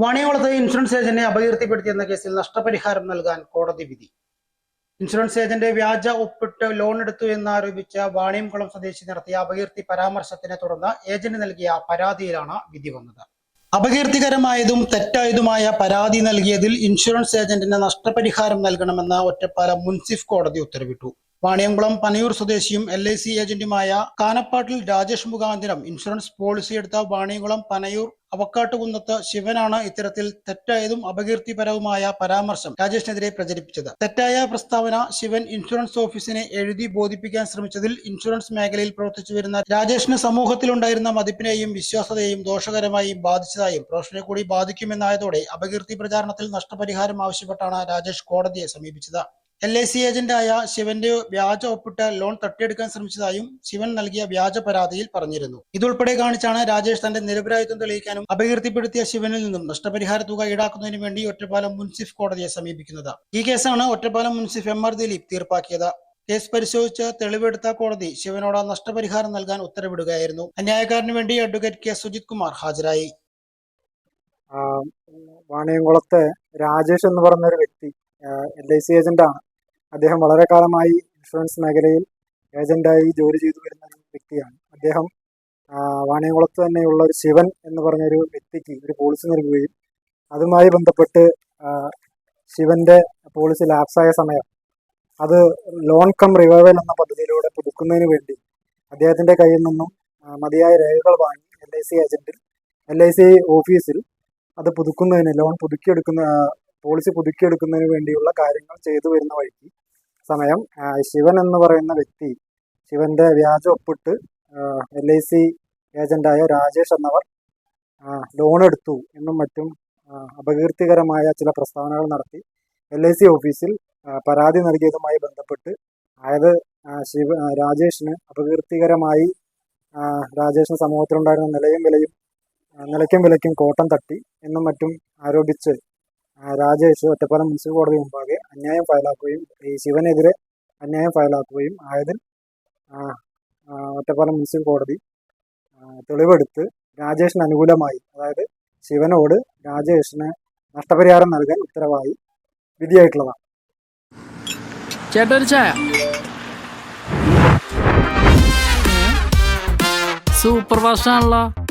വാണിയംകുളത്ത് insurance ഏജന്റിനെ അപകീർത്തിപ്പെടുത്തിയെന്ന കേസിൽ നഷ്ടപരിഹാരം നൽകാൻ കോടതി വിധി. ഇൻഷുറൻസ് ഏജന്റ് വ്യാജ ഒപ്പിട്ട് ലോൺ എടുത്തു എന്നാരോപിച്ച വാണിയംകുളം സ്വദേശി നടത്തിയ അപകീർത്തി പരാമർശത്തിനെ തുടർന്ന് ഏജന്റ് നൽകിയ പരാതിയിലാണ് വിധി വന്നത്. അപകീർത്തികരമായതും തെറ്റായതുമായ പരാതി നൽകിയതിൽ ഇൻഷുറൻസ് ഏജന്റിന് നഷ്ടപരിഹാരം നൽകണമെന്ന് ഒറ്റപ്പാലം മുൻസിഫ് കോടതി ഉത്തരവിട്ടു. വാണിയംകുളം പനയൂർ സ്വദേശിയും എൽ ഐ സി ഏജന്റുമായ കാനപ്പാട്ടിൽ രാജേഷ് മുഖാന്തിരം ഇൻഷുറൻസ് പോളിസി എടുത്ത വാണിയംകുളം പനയൂർ അവക്കാട്ടുകുന്നത്ത് ശിവനാണ് ഇത്തരത്തിൽ തെറ്റായതും അപകീർത്തിപരവുമായ പരാമർശം രാജേഷിനെതിരെ പ്രചരിപ്പിച്ചത്. തെറ്റായ പ്രസ്താവന ശിവൻ ഇൻഷുറൻസ് ഓഫീസിനെ എഴുതി ബോധിപ്പിക്കാൻ ശ്രമിച്ചതിൽ ഇൻഷുറൻസ് മേഖലയിൽ പ്രവർത്തിച്ചു വരുന്ന രാജേഷിന് സമൂഹത്തിലുണ്ടായിരുന്ന മതിപ്പിനെയും വിശ്വാസതയെയും ദോഷകരമായി ബാധിച്ചതായും പ്രൊഫഷനെ കൂടി ബാധിക്കുമെന്നായതോടെ അപകീർത്തി പ്രചാരണത്തിൽ നഷ്ടപരിഹാരം ആവശ്യപ്പെട്ടാണ് രാജേഷ് കോടതിയെ സമീപിച്ചത്. എൽ ഐ സി ഏജന്റായ ശിവന്റെ വ്യാജ ഒപ്പിട്ട് ലോൺ തട്ടിയെടുക്കാൻ ശ്രമിച്ചതായും ശിവൻ നൽകിയ വ്യാജ പരാതിയിൽ പറഞ്ഞിരുന്നു. ഇതുൾപ്പെടെ കാണിച്ചാണ് രാജേഷ് തന്റെ നിരപരാധിത്വം തെളിയിക്കാനും അപകീർത്തിപ്പെടുത്തിയ ശിവനിൽ നിന്നും നഷ്ടപരിഹാര തുക ഈടാക്കുന്നതിന് വേണ്ടി ഒറ്റപ്പാലം മുൻസിഫ് കോടതിയെ സമീപിക്കുന്നത്. ഈ കേസാണ് ഒറ്റപ്പാലം മുൻസിഫ് എം ആർ ദിലീപ് തീർപ്പാക്കിയത്. കേസ് പരിശോധിച്ച് തെളിവെടുത്ത കോടതി ശിവനോട് നഷ്ടപരിഹാരം നൽകാൻ ഉത്തരവിടുകയായിരുന്നു. അന്യായക്കാരന് വേണ്ടി അഡ്വക്കേറ്റ് കെ സുജിത് കുമാർ ഹാജരായി. വാണിയംകുളത്തെ രാജേഷ് എന്ന് പറഞ്ഞ ഒരു വ്യക്തി എൽ ഐ സി ഏജന്റാണ് അദ്ദേഹം വളരെ കാലമായി ഇൻഷുറൻസ് മേഖലയിൽ ഏജന്റായി ജോലി ചെയ്തു വരുന്ന ഒരു വ്യക്തിയാണ്. അദ്ദേഹം വാണിയംകുളത്ത് തന്നെയുള്ള ഒരു ശിവൻ എന്ന് പറഞ്ഞൊരു വ്യക്തിക്ക് ഒരു പോളിസി നൽകുകയും അതുമായി ബന്ധപ്പെട്ട് ശിവന്റെ പോളിസി ലാപ്സായ സമയം അത് ലോൺ കം റിവൈവൽ എന്ന പദ്ധതിയിലൂടെ പുതുക്കുന്നതിന് വേണ്ടി അദ്ദേഹത്തിന്റെ കയ്യിൽ നിന്നും മതിയായ രേഖകൾ വാങ്ങി എൽ ഐ സി ഏജന്റിൽ എൽ ഐ സി ഓഫീസിൽ അത് പുതുക്കുന്നതിന് ലോൺ പുതുക്കിയെടുക്കുന്ന പോളിസി പുതുക്കിയെടുക്കുന്നതിന് വേണ്ടിയുള്ള കാര്യങ്ങൾ ചെയ്തു വരുന്ന വഴിക്ക് സമയം ശിവൻ എന്ന് പറയുന്ന വ്യക്തി ശിവന്റെ വ്യാജ ഒപ്പിട്ട് എൽ ഐ സി ഏജന്റായ രാജേഷ് എന്നവർ ലോൺ എടുത്തു എന്നും മറ്റും അപകീർത്തികരമായ ചില പ്രസ്താവനകൾ നടത്തി. എൽ ഐ സി ഓഫീസിൽ പരാതി നൽകിയതുമായി ബന്ധപ്പെട്ട് അതായത് ശിവ രാജേഷിന് അപകീർത്തികരമായി രാജേഷിന് സമൂഹത്തിലുണ്ടായിരുന്ന നിലയും വിലയും നിലയ്ക്കും വിലയ്ക്കും കോട്ടം തട്ടി എന്നും മറ്റും ആരോപിച്ച് രാജേഷ് ഒറ്റപ്പാലം മുനിസിപ്പൽ കോടതി മുമ്പാകെ അന്യായം ഫയലാക്കുകയും ഈ ശിവനെതിരെ അന്യായം ഫയലാക്കുകയും ആയതിൽ ഒറ്റപ്പാലം മുനിസിപ്പൽ കോടതി തെളിവെടുത്ത് രാജേഷിന് അനുകൂലമായി അതായത് ശിവനോട് രാജേഷിന് നഷ്ടപരിഹാരം നൽകാൻ ഉത്തരവായി വിധിയായിട്ടുള്ളതാണ്. ചേട്ടാ ഒരു ചായ സൂപ്പർ ഫാസ്റ്റ് ആണല്ലോ